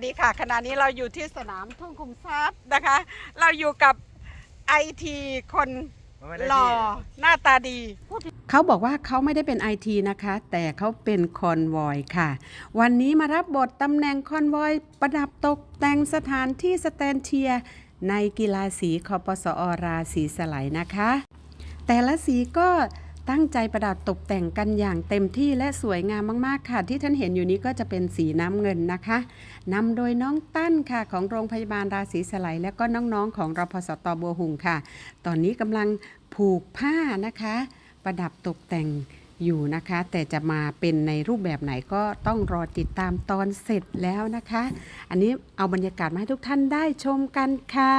วัสดีค่ะขณะนี้เราอยู่ที่สนามทุ่งคุมทรัพย์นะคะ เราอยู่กับไอทีคนหล่อหน้าตาดี เขาบอกว่าเขาไม่ได้เป็นไอทีนะคะ แต่เขาเป็นคอนวอยค่ะ วันนี้มารับบทตำแหน่งคอนวอย ประดับตกแต่งสถานที่สแตนเชียร์ในกีฬาสีคอปสอราสีสไลด์นะคะ แต่ละสีก็ ตั้งใจประดับตกแต่งกันอย่างเต็มที่และสวยงามมากๆค่ะ ที่ท่านเห็นอยู่นี้ก็จะเป็นสีน้ำเงินนะคะนำโดยน้องตั้นค่ะของโรงพยาบาลราศีสไลด์และก็น้องๆ ของรพสตบัวหุงค่ะ ตอนนี้กำลังผูกผ้านะคะ ประดับตกแต่งอยู่นะคะ แต่จะมาเป็นในรูปแบบไหนก็ต้องรอติดตามตอนเสร็จแล้วนะคะ อันนี้เอาบรรยากาศมาให้ทุกท่านได้ชมกันค่ะ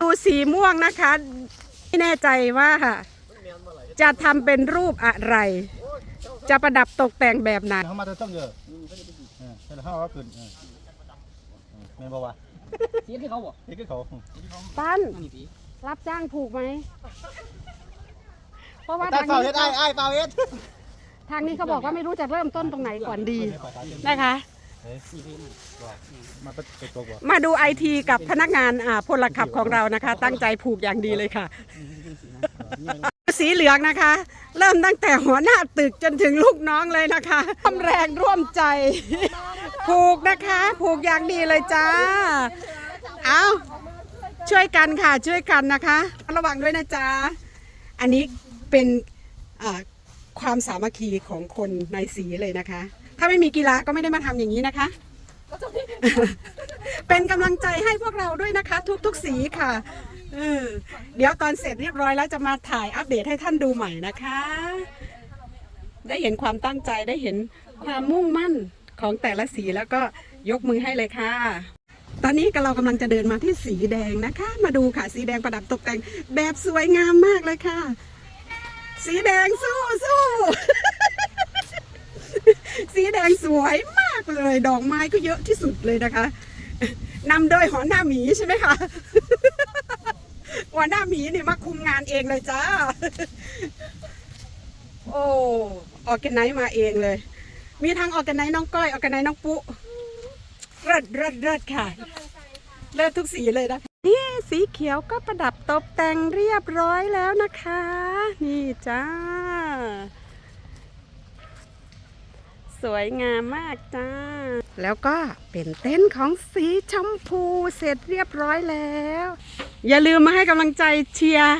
ดูสีม่วงนะคะ ไม่แน่ใจว่า จะทำเป็นรูปอะไร จะประดับตกแต่งแบบไหนเขามาจะต้องเยอะเออแต่เขาเอาขึ้นเออเออแม่นบอกว่าเสียที่เขาบอกนี่คือเขาตั้นนี่ปีรับจ้างผูกไหมเพราะว่าตาทางเฝ้าเฮ็นี้ดไอ้ไอ้เฝ้าเฮ็ดทางนี้เขาบอกว่าไม่รู้จะเริ่มต้นตรงไหนก่อนดีนะคะ มาเป็นตัวบ่มาดูไอทีกับพนักงานอ่าพลขับของเรานะคะ ตั้งใจผูกอย่างดีเลยค่ะ สีเหลืองนะคะ เริ่มตั้งแต่หัวหน้าตึกจนถึงลูกน้องเลยนะคะร่วมแรงร่วมใจ ผูกนะคะ ผูกอย่างดีเลยจ้า เอาช่วยกันค่ะช่วยกันนะคะ ระวังด้วยนะจ๊ะ อันนี้เป็นความสามัคคีของคนในสีเลยนะคะ ถ้าไม่มีกีฬาก็ไม่ได้มาทำอย่างนี้นะคะ เป็นกำลังใจให้พวกเราด้วยนะคะ ทุกๆสีค่ะ เออเดี๋ยวตอนเสร็จเรียบร้อยแล้วจะมาถ่ายอัปเดตให้ท่านดูใหม่นะคะ ได้เห็นความตั้งใจได้เห็นความมุ่งมั่นของแต่ละสีแล้วก็ยกมือให้เลยค่ะ ตอนนี้ก็เรากำลังจะเดินมาที่สีแดงนะคะ มาดูค่ะสีแดงประดับตกแต่งแบบสวยงามมากเลยค่ะ สีแดงสู้สู้สีแดงสวยมากเลย ดอกไม้ก็เยอะที่สุดเลยนะคะนำโดยหัวหน้าหมีใช่ไหมคะ หัวหน้าหมีนี่มาคุมงานเองเลยจ้า โอ้ออกกไนซ์มาเองเลย มีทั้งออกกไนซ์น้องก้อยออกกไนซ์น้องปุ๊เลิศเลิศเลิศค่ะเลิศทุกสีเลยนะนี่สีเขียวก็ประดับตกแต่งเรียบร้อยแล้วนะคะ นี่จ้า สวยงามมากจ้า แล้วก็เป็นเต้นท์ของสีชมพูเสร็จเรียบร้อยแล้ว อย่าลืมมาให้กำลังใจเชียร์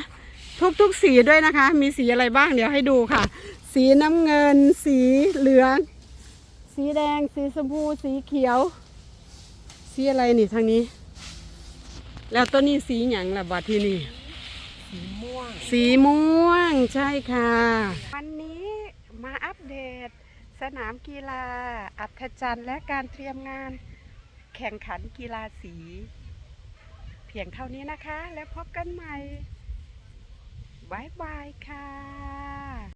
ทุกๆสีด้วยนะคะ มีสีอะไรบ้างเดี๋ยวให้ดูค่ะ สีน้ำเงิน สีเหลือง สีแดง สีชมพู สีเขียว สีอะไรนี่ทางนี้ แล้วตัวนี้สีหยังล่ะบัดที่นี่ สีม่วง สีม่วงใช่ค่ะ วันนี้มาอัปเดต สนามกีฬา อัธจันทร์และการเตรียมงาน แข่งขันกีฬาสีเพียงเท่านี้นะคะ แล้วพบกันใหม่บายบายค่ะ